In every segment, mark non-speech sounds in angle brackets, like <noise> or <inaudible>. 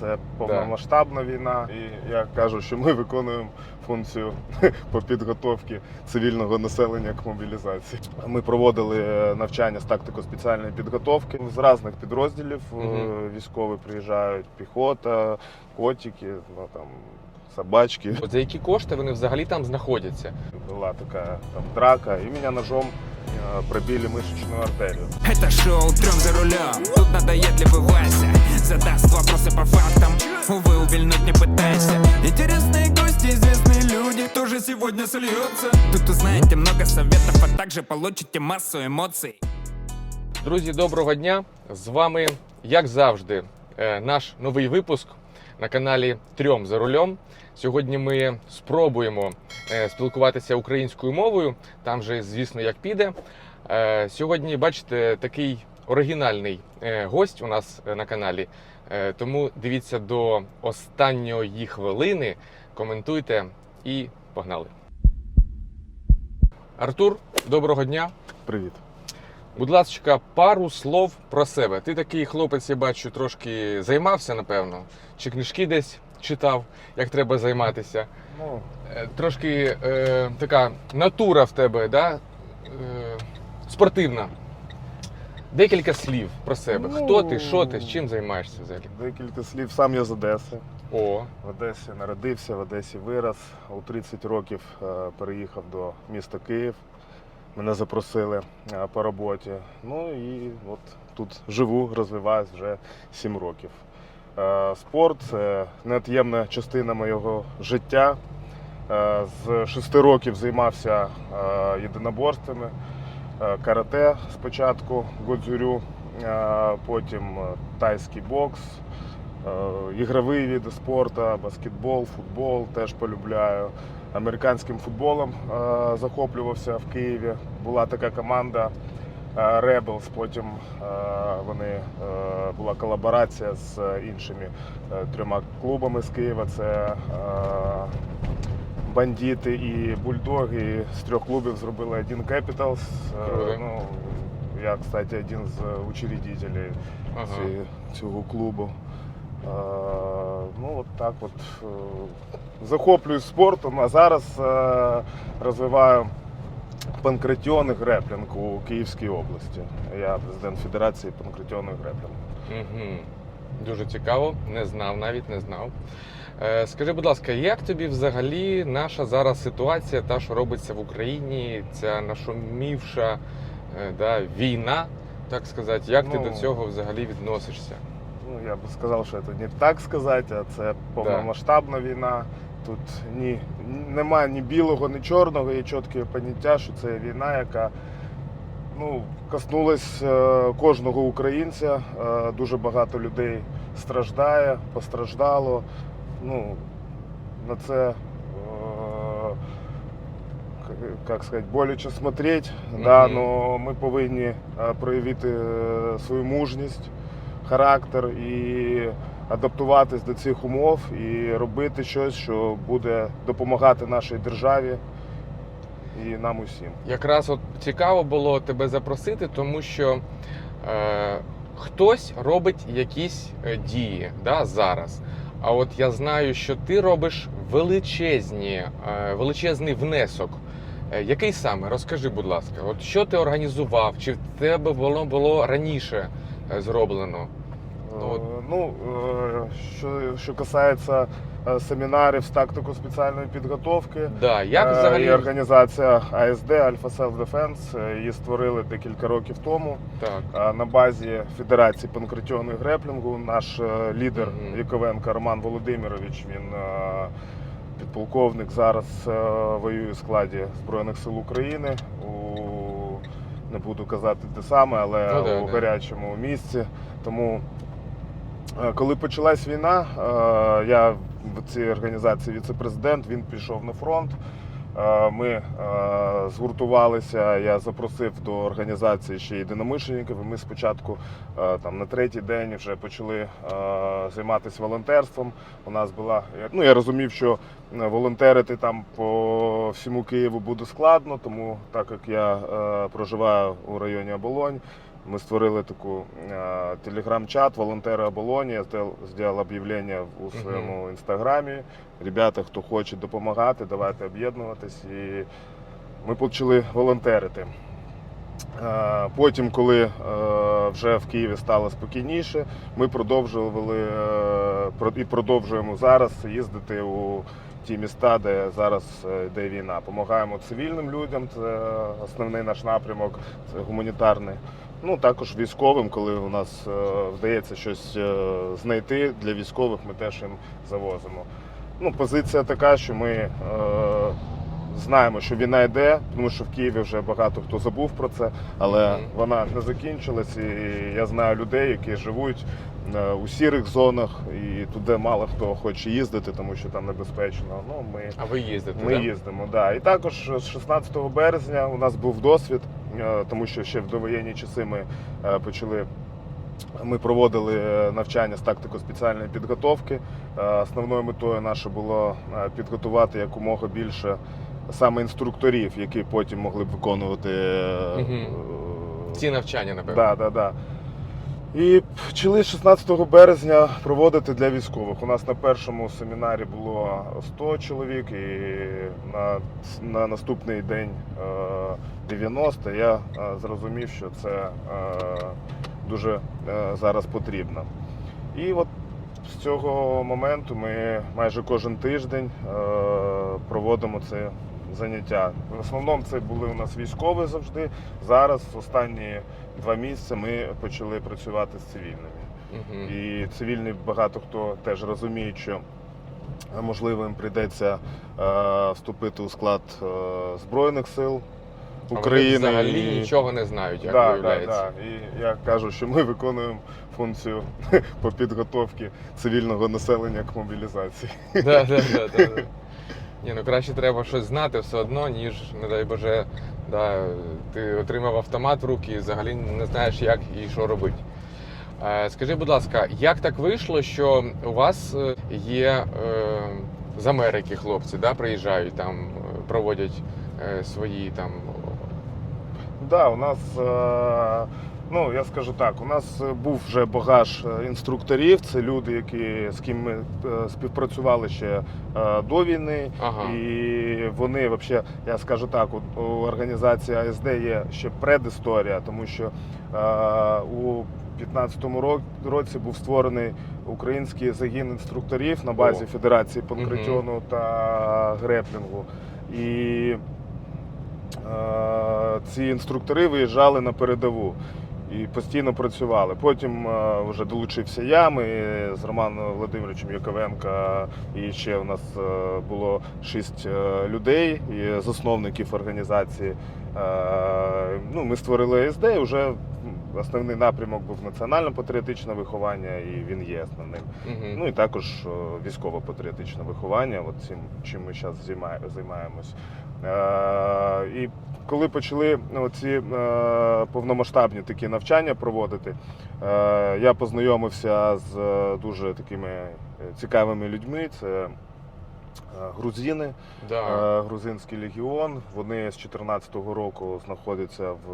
Це повномасштабна війна, і я кажу, що ми виконуємо функцію <laughs> по підготовці цивільного населення к мобілізації. Ми проводили навчання з тактико-спеціальної підготовки з різних підрозділів. Е, Військові приїжджають, піхота, котики, ну там собачки. От за які кошти вони взагалі там знаходяться? Була така там драка, і мене ножом е, пробили мишечну артерію. Это шоу трем за рулем Тут надоедливый Вася Задаст вопросы по фактам Увы, увильнуть не пытайся Интересные гости, известные люди Тоже сегодня сольются Тут узнаете много советов А также получите массу эмоций Друзі, доброго дня! З вами, як завжди, е, наш новий випуск на каналі Трьом за рулем. Сьогодні ми спробуємо е, спілкуватися українською мовою. Там же, звісно, як піде. Е, Сьогодні, бачите, такий оригінальний е, гость у нас на каналі. Тому дивіться до останньої хвилини, коментуйте і погнали. Артур, доброго дня. Привіт. Будь ласка, пару слов про себе. Ти такий хлопець, я бачу, трошки займався, напевно, чи книжки десь читав, як треба займатися. Ну, Е, Трошки е, така натура в тебе, да? е, спортивна. Декілька слів про себе. Ну, Хто ти, що ти, з чим займаєшся взагалі? декілька слів. Сам я з Одеси. О, В Одесі народився, в Одесі вирос. У 30 років е, переїхав до міста Київ. Мене запросили е, по роботі. Ну і от тут живу, розвиваюсь вже 7 років. Е, Спорт це неот'ємна частина моєго життя. Е, З 6 років займався єдиноборствами, карате спочатку, годзюрю, потім тайський бокс, Ігрові види спорту, баскетбол, футбол теж полюбляю. Американським футболом е, захоплювався в Києві. Була така команда е, Rebels, потім е, вони, була колаборація з іншими трьома клубами з Києва. Це бандити і бульдоги. І з трьох клубів зробили один Capitals. Ну, я, кстати, один з учредителей ага. цього клубу. Е, ну, от так от е, захоплююсь спортом, а зараз е, розвиваю панкратіон і греплінг у Київській області. Я президент Федерації панкратіону і греплінгу. Угу. Дуже цікаво, не знав, навіть не знав. Скажи, будь ласка, як тобі взагалі наша зараз ситуація, та, що робиться в Україні, ця нашумівша да, війна, так сказати, як ти Ну, до цього взагалі відносишся? Ну, я би сказав, що це не так сказати, а це повномасштабна війна. Тут ні, немає ні білого, ні чорного, є чітке поняття, що це війна, яка ну, коснулась е, кожного українця. Е, дуже багато людей страждає, постраждало. Ну, на це, е, як сказати, боляче смотреть. Да, Мгм. но ми повинні проявити свою мужність, характер і адаптуватись до цих умов і робити щось, що буде допомагати нашій державі і нам усім. Якраз от цікаво було тебе запросити, тому що е, хтось робить якісь е, дії да, зараз. А от я знаю, що ти робиш величезні, е, величезний внесок. Е, Який саме? Розкажи, будь ласка, от що ти організував? Чи в тебе було, було раніше зроблено? Ну, Е, Ну, е, що, що касається е, семінарів з тактико-спеціальної підготовки, Да, як Е, взагалі Є організація АСД Alpha Self Defense. Е, Її створили декілька років тому. так? Е, На базі Федерації панкратіону греплінгу наш е, лідер Мгм. Яковенко Роман Володимирович. Він е, підполковник зараз е, воює в складі Збройних сил України. У не буду казати де саме, але Ну, да, у да. гарячому місці. Тому е, коли почалась війна, е, я в цій організації віце-президент, він пішов на фронт. Е, Ми е, згуртувалися. Я запросив до організації ще єдиномишленників. І ми спочатку е, там на третій день вже почали займатися волонтерством. У нас була ну я розумів, що волонтерити там по всьому Києву буде складно, тому так як я проживаю у районі Оболонь. Ми створили таку е, телеграм-чат волонтери оболоні. Я зробив об'явлення у своєму інстаграмі. Ребята, хто хоче допомагати, давайте об'єднуватись. І ми почали волонтерити. Е, Потім, коли е, вже в Києві стало спокійніше, ми продовжували і продовжуємо зараз їздити у ті міста, де зараз йде війна. Помагаємо цивільним людям, це основний наш напрямок, це гуманітарний. Ну також військовим, коли у нас е, вдається щось е, знайти для військових, ми теж їм завозимо. Ну, позиція така, що ми е, знаємо, що війна йде, тому що в Києві вже багато хто забув про це, але вона не закінчилась. І я знаю людей, які живуть у сірих зонах, і туди мало хто хоче їздити, тому що там небезпечно. Ну, ми А ви їздите? ми да? їздимо, да. І також з 16 березня у нас був досвід, е, тому що ще в довоєнні часи ми е, почали. Ми проводили е, навчання з тактико-спеціальної підготовки. Е, Основною метою наше було е, підготувати якомога більше саме інструкторів, які потім могли б виконувати е, е, Ці навчання, напевно. Да, да, да. І почали 16 березня проводити для військових. У нас на першому семінарі було 100 чоловік, і на, на наступний день е, 90. Я е, зрозумів, що це е, дуже е, зараз потрібно. І от з цього моменту ми майже кожен тиждень е, проводимо це заняття. В основному це були у нас військові завжди. Зараз останні два місяці ми почали працювати з цивільними. Мгм. І цивільні багато хто теж розуміє, що можливо їм прийдеться е, вступити у склад е, Збройних сил А вони України. взагалі і- нічого не знають, як да, да, да. І я кажу, що ми виконуємо функцію <laughs> по підготовці цивільного населення к мобілізації. Да, да, да, да, да. Ні, ну краще треба щось знати все одно, ніж, не дай Боже, да, ти отримав автомат в руки і взагалі не знаєш, як і що робити. Е, Скажи, будь ласка, як так вийшло, що у вас е, є е, з Америки хлопці, да, приїжджають там, проводять е, свої там. Да, у нас, е, ну я скажу так, у нас е, був вже багаж е, інструкторів. Це люди, які з ким ми е, співпрацювали ще до війни. Ага. І вони, взагалі, я скажу так, у, організації АСД є ще предісторія, тому що у 15-му році був створений український загін інструкторів на базі О. Федерації панкратіону та греплінгу. І ці інструктори виїжджали на передову і постійно працювали. Потім е, вже долучився я. Ми з Романом Володимировичем Яковенко і ще у нас е, було шість е, людей, і засновників організації. Ну, ми створили СД, і вже основний напрямок був національно-патріотичне виховання, і він є основним. Мгм. Ну і також військово-патріотичне виховання, от цим, чим ми зараз займаємось. Е, і коли почали ці е, повномасштабні такі навчання проводити, е, я познайомився з дуже такими цікавими людьми. Це грузини, Да. Грузинський легіон. Вони з 2014 року знаходяться в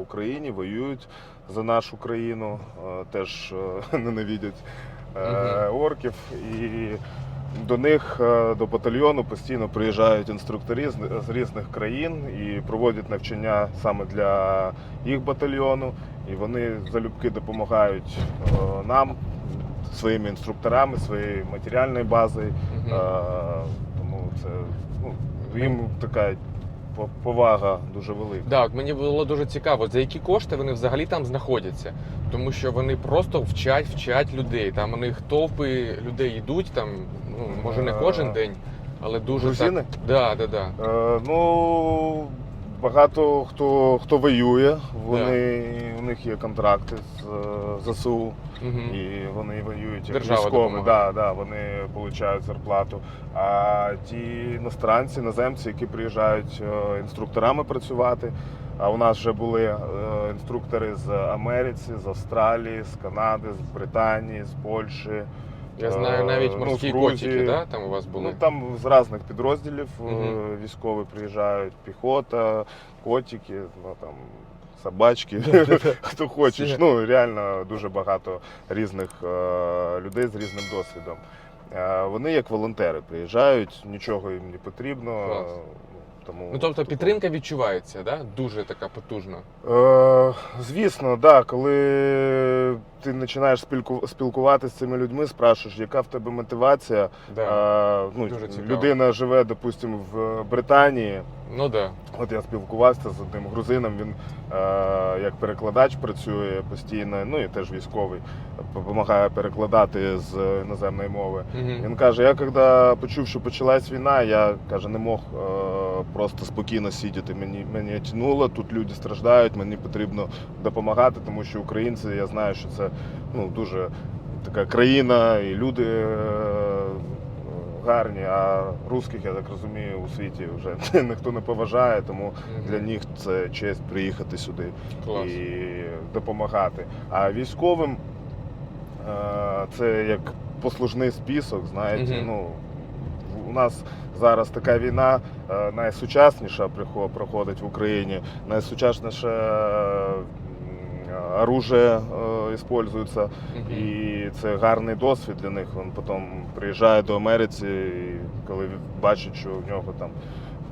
Україні, воюють за нашу країну, теж <laughs> ненавидять е, орків. І до них, е, до батальйону, постійно приїжджають інструктори з, різних країн і проводять навчання саме для їх батальйону. І вони залюбки допомагають е, нам своїми інструкторами, своєю матеріальною базою. Е, Тому це ну, їм така повага дуже велика. Так, мені було дуже цікаво, за які кошти вони взагалі там знаходяться. Тому що вони просто вчать, вчать людей. Там у них товпи людей йдуть, там, ну, може не кожен день, але дуже Грузини? так. Да, да, да. Е, ну, багато хто, хто воює, вони, у них є контракти з е, ЗСУ. І вони воюють як військові, да, да, вони отримують зарплату. А ті іностранці, іноземці, які приїжджають е, інструкторами працювати. А у нас вже були е, інструктори з Америці, з Австралії, з Канади, з Британії, з Польщі. Я знаю Е, навіть ну, морські Грузії. котики, да? там у вас були. Ну там з різних підрозділів е, Мгм. військові приїжджають, піхота, котики, ну там собачки, <laughs> хто хочеш. Ну, реально дуже багато різних е, людей з різним досвідом. Е, Вони як волонтери приїжджають, нічого їм не потрібно. Тому, Ну тобто підтримка відчувається, да? дуже така потужна. Е, звісно, да, коли ти починаєш спілку, спілкуватися з цими людьми, спрашуєш, яка в тебе мотивація. Да. Е, ну, Дуже цікаво. людина живе, допустимо, в Британії. Ну да. От я спілкувався з одним грузином, він е, як перекладач працює постійно, ну і теж військовий, допомагає перекладати з іноземної мови. Мгм. Він каже: я коли почув, що почалась війна, я каже, не мог е, просто спокійно сидіти. Мені мені тянуло, тут люди страждають, мені потрібно допомагати, тому що українці, я знаю, що це ну, дуже така країна, і люди е, гарні, а русських, я так розумію, у світі вже <laughs> ніхто не поважає, тому для них це честь приїхати сюди Клас. і допомагати. А військовим е, це як послужний список, знаєте. Мгм. Ну, у нас зараз така війна е, найсучасніша проходить в Україні, найсучасніше е, оружие е, використовується. І це гарний досвід для них. Він потім приїжджає до Америці, і коли бачить, що у нього там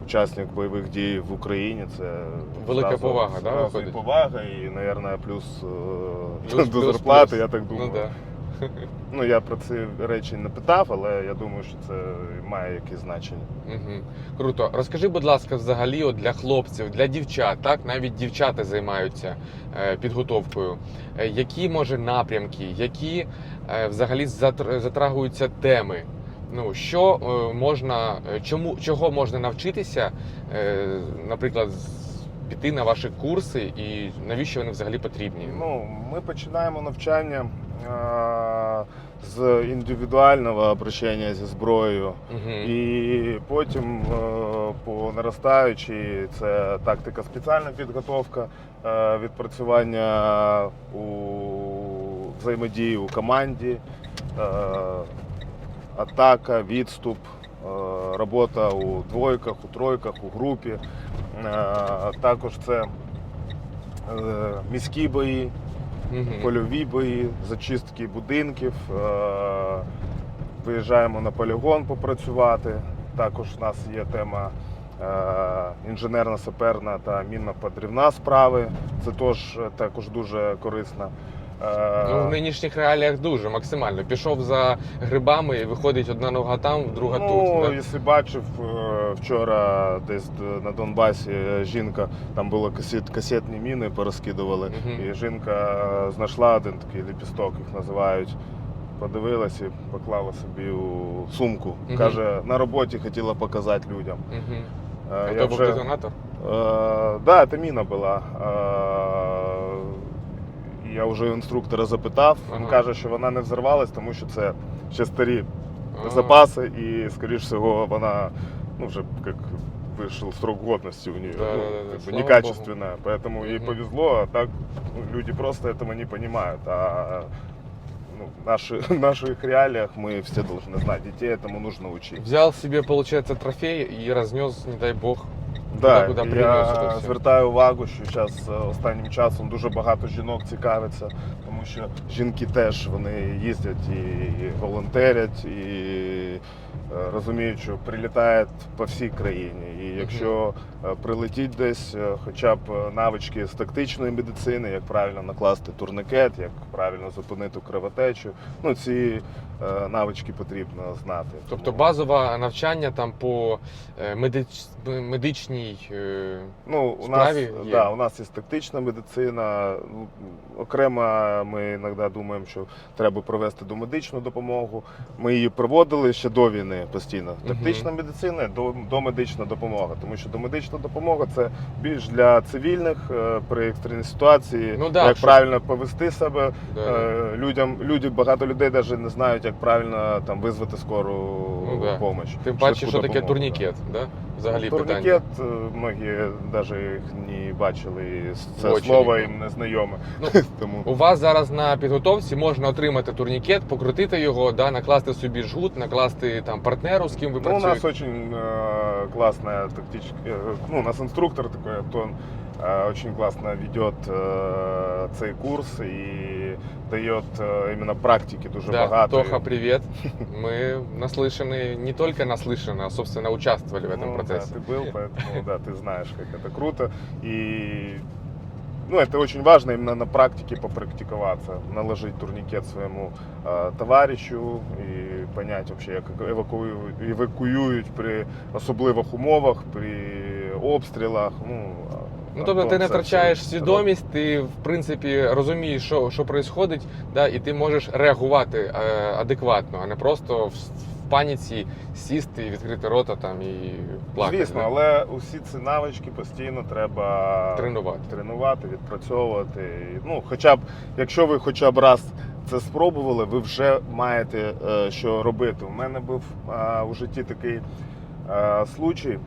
учасник бойових дій в Україні, це Велика зразу- повага, зразу да, і повага, і, мабуть, плюс, е, Плюс, до зарплати, плюс. я так думаю. Ну да. <laughs> Ну, я про ці речі не питав, але я думаю, що це має якесь значення. Мгм. Круто. Розкажи, будь ласка, взагалі от для хлопців, для дівчат, так навіть дівчата займаються е, підготовкою. Е, які може напрямки, які е, взагалі затр- затрагуються теми? Ну що можна, чому чого можна навчитися, наприклад, піти на ваші курси, і навіщо вони взагалі потрібні? Ну, ми починаємо навчання з індивідуального обращення зі зброєю. Мгм. І потім е, по наростаючій це тактика спеціальна підготовка, е, відпрацювання у взаємодії у команді, е, атака, відступ, е, робота у двойках, у тройках, у групі. Е, Також це е, міські бої. Польові бої, зачистки будинків. е, Виїжджаємо на полігон попрацювати. Також в нас є тема інженерна інженерно-саперна та мінно-подрівна справи. Це теж е, також дуже корисно. Ну, в нинішніх реаліях дуже максимально. Пішов за грибами і виходить одна нога там, друга ну, тут. Да? якщо бачив е, вчора десь на Донбасі е, жінка, там були касет, касетні міни, порозкидували. Мгм. І жінка знайшла один такий ліпісток, їх називають. Подивилась і поклала собі у сумку. Мгм. Каже, на роботі хотіла показати людям. Е, А я то був вже- детонатор? Е, да, це міна була. Е, я вже у інструктора запитав. Він Ага. каже, що вона не взорвалась, тому що це ще старі А. запаси, і, скоріш всього, вона ну, вже як вийшов срок годності у нее. Да, ну, да, да, как бы слава некачественная. Поэтому ей Мгм. повезло, а так ну, люди просто этого не понимают. А ну, в наши, <laughs> в наших реалиях мы все должны знать. Детей этому нужно учить. Взяв собі, виходить, трофей і рознес, не дай Бог. Да, куди я все. звертаю увагу, що зараз останнім часом дуже багато жінок цікавиться, тому що жінки теж вони їздять і волонтерять, і е, розуміють, що прилітають по всій країні. І якщо е, прилетіть десь, е, хоча б е, навички з тактичної медицини, як правильно накласти турникет, як правильно зупинити кровотечу, ну ці е, навички потрібно знати. Тобто Тому- базове навчання там по е, медич... медичній. Е, Ну, у нас, є. да, у нас є тактична медицина. Ну, Окремо ми іноді думаємо, що треба провести домедичну допомогу. Ми її проводили ще до війни постійно. Тактична медицина, до, домедична допомога. Тому що домедична допомога це більш для цивільних е, при екстреній ситуації, Ну да, як що- правильно повести себе. да. Е, Людям, люди, багато людей навіть не знають, як правильно там визвати скору Ну да. допомогу. Тим паче, швидку що таке турнікет, да? Взагалі. Турнікет, е, многі навіть їх не бачили, це Очі слово їм не знайоме. Ну, <laughs> Тому У вас зараз на підготовці можна отримати турнікет, покрутити його, да, накласти собі жгут, накласти там партнеру, з ким ви ну, у нас очень э, классная тактическая, ну, у нас інструктор такий Антон, очень классно ведет э, цей курс и дает э, именно практики дуже Да, багато. Тоха, привет. <laughs> Мы наслышаны, не только наслышаны, а, собственно, участвовали в этом Ну, процессе. Да, ты был, поэтому да, ты знаешь, как это круто. И ну, это очень важно именно на практике попрактиковаться, наложить турникет своему э, товарищу і понять вообще, як евакуюють, евакуюють при особливих умовах, при обстрілах. Ну, Ну, тобто ти не втрачаєш свідомість, ти в принципі розумієш, що, що відбувається, да, і ти можеш реагувати е, адекватно, а не просто в, паніці сісти і відкрити рота там і плакати. Звісно, але усі ці навички постійно треба Тренувати. тренувати, відпрацьовувати. Ну, хоча б, якщо ви хоча б раз це спробували, ви вже маєте е, що робити. У мене був е, у житті такий е, случай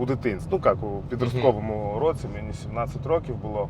у дитинстві. Ну як у підростковому році, мені 17 років було.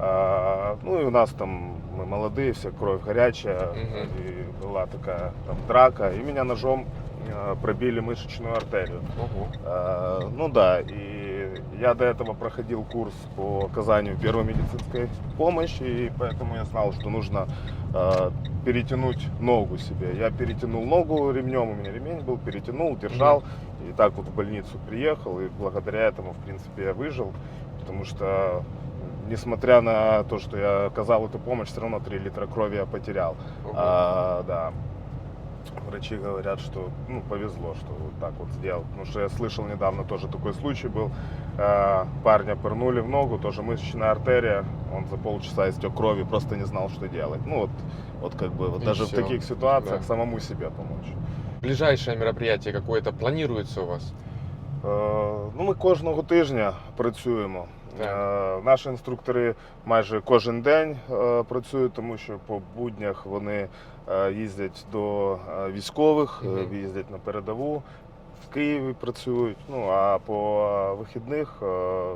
Е, ну і у нас там ми молоді, вся кров гаряча, Мгм. і була така там драка, і мене ножом е, пробили мышечную артерию. Ого. Э, Ну да, и я до этого проходил курс по оказанию первой медицинской помощи, и поэтому я знал, что нужно э, перетянуть ногу себе. Я перетянул ногу ремнем, у меня ремень был, перетянул, держал, и так вот в больницу приехал, и благодаря этому, в принципе, я выжил, потому что несмотря на то, что я оказал эту помощь, все равно 3 литра крови я потерял. Ого. А, да. Врачи говорят, что ну, повезло, что вот так вот сделал. Потому что я слышал недавно тоже такой случай был. Э, Парня пырнули в ногу, тоже мышечная артерия. Он за полчаса истек крови, просто не знал, что делать. Ну вот, вот как бы вот И даже всё. в таких ситуациях Да. самому себе помочь. Ближайшее мероприятие какое-то планируется у вас? Е, Ну, ми кожного тижня працюємо. Так. Е, Наші інструктори майже кожен день е, працюють, тому що по буднях вони їздять до військових, Мгм. їздять на передову. В Києві працюють. Ну а по вихідних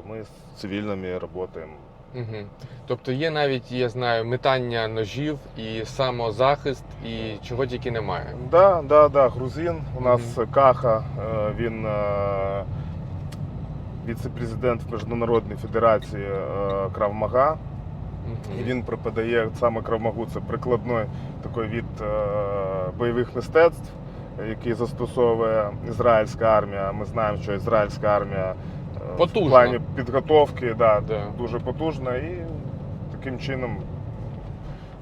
ми з цивільними працюємо. Угу. Тобто є навіть, я знаю, метання ножів і самозахист, і чого тільки немає. Да, да, да, грузин. У нас Мгм. Каха, е, він е, віце-президент в Міжнародній федерації е, Кравмага. Мгм. І він преподає саме кравмагу, це прикладний такий від бойових мистецтв, який застосовує ізраїльська армія. Ми знаємо, що ізраїльська армія Потужна. в плані підготовки да, Да. дуже потужна і таким чином.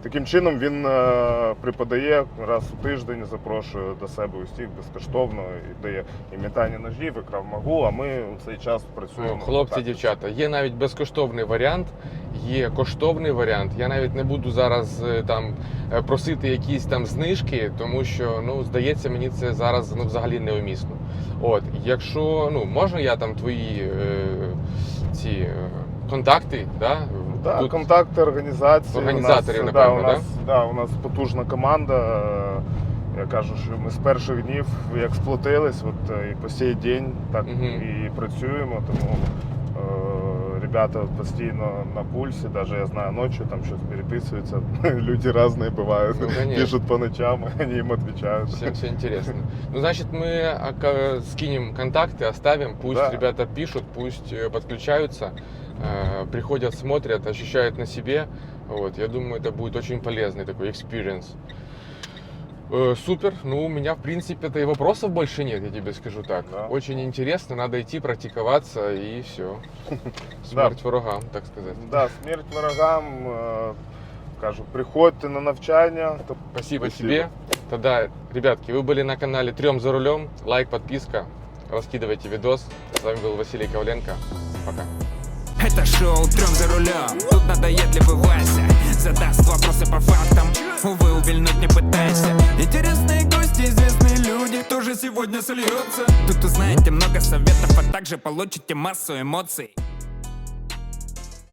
Таким чином він е, преподає раз у тиждень, запрошує до себе усіх безкоштовно і дає і метання ножів, і кравмагу, а ми у цей час працюємо. Хлопці, так. дівчата, є навіть безкоштовний варіант, є коштовний варіант. Я навіть не буду зараз е, там е, просити якісь там знижки, тому що ну здається, мені це зараз ну взагалі неумісно. От, якщо ну можна я там твої е, ці контакти, да? Так, Тут- контакти організації. Організаторів, у нас, напевно, да, у нас, да? у нас потужна команда. Е, Я кажу, що ми з перших днів як сплотились, от е, і по сей день так Мгм. і працюємо. Тому е, ребята постійно на пульсі, навіть я знаю, ночі там щось переписуються. <laughs> Люди різні бувають. Ну, конечно. Пишуть по ночам, <laughs> вони їм відповідають. Всем все интересно. Ну, значит, мы а, ка- скинем контакты, оставим. Пусть Да. ребята пишут, пусть э, подключаются, э, приходят, смотрят, ощущают на себе. Вот, я думаю, это будет очень полезный такой experience. Э, Супер. Ну, у меня, в принципе-то и вопросов больше нет, я тебе скажу так. Да. Очень интересно, надо идти практиковаться и все. <laughs> Смерть врагам, так сказать. Да, смерть ворогам. е, Кажу, приходьте на навчання. Спасибо, Спасибо. тебе. Тогда, ребятки, вы были на канале Трем за рулем. Лайк, подписка. Раскидывайте видос. С вами был Василий Ковленко. Пока. Это шоу трем за рулем Тут надоедливый Вася Задаст вопросы по фактам Увы, увильнуть не пытайся Интересные гости, известные люди Тоже сегодня сольются Тут узнаете много советов А также получите массу эмоций